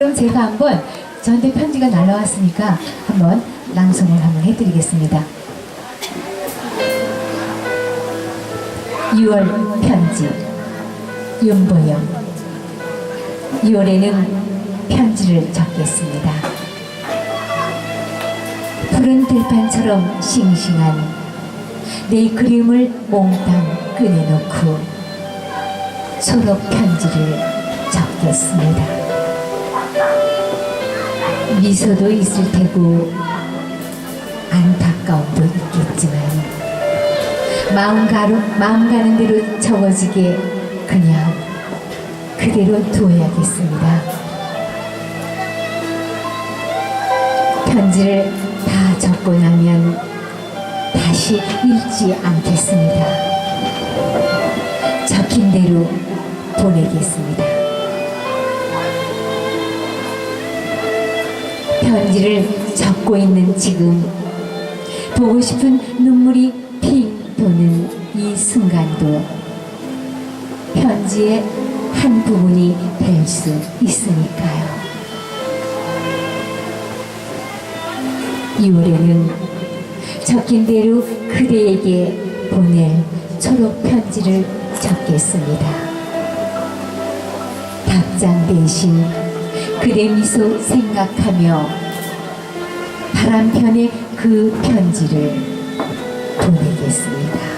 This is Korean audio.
그럼 제가 한번 저한테 편지가 날라왔으니까 한번 낭송을 한번 해드리겠습니다. 6월 편지 윤보영 6월에는 편지를 적겠습니다. 푸른 들판처럼 싱싱한 내 그림을 몽땅 꺼내놓고 졸업 편지를 적겠습니다. 미소도 있을 테고 안타까움도 있겠지만 마음 가로 마음 가는 대로 적어지게 그냥 그대로 두어야겠습니다. 편지를 다 적고 나면 다시 읽지 않겠습니다. 적힌 대로 보내겠습니다. 편지를 적고 있는 지금 보고 싶은 눈물이 핑 도는 이 순간도 편지의 한 부분이 될 수 있으니까요. 2월에는 적힌 대로 그대에게 보낼 초록 편지를 적겠습니다. 답장 대신 그대 미소 생각하며 바람편에 그 편지를 보내겠습니다.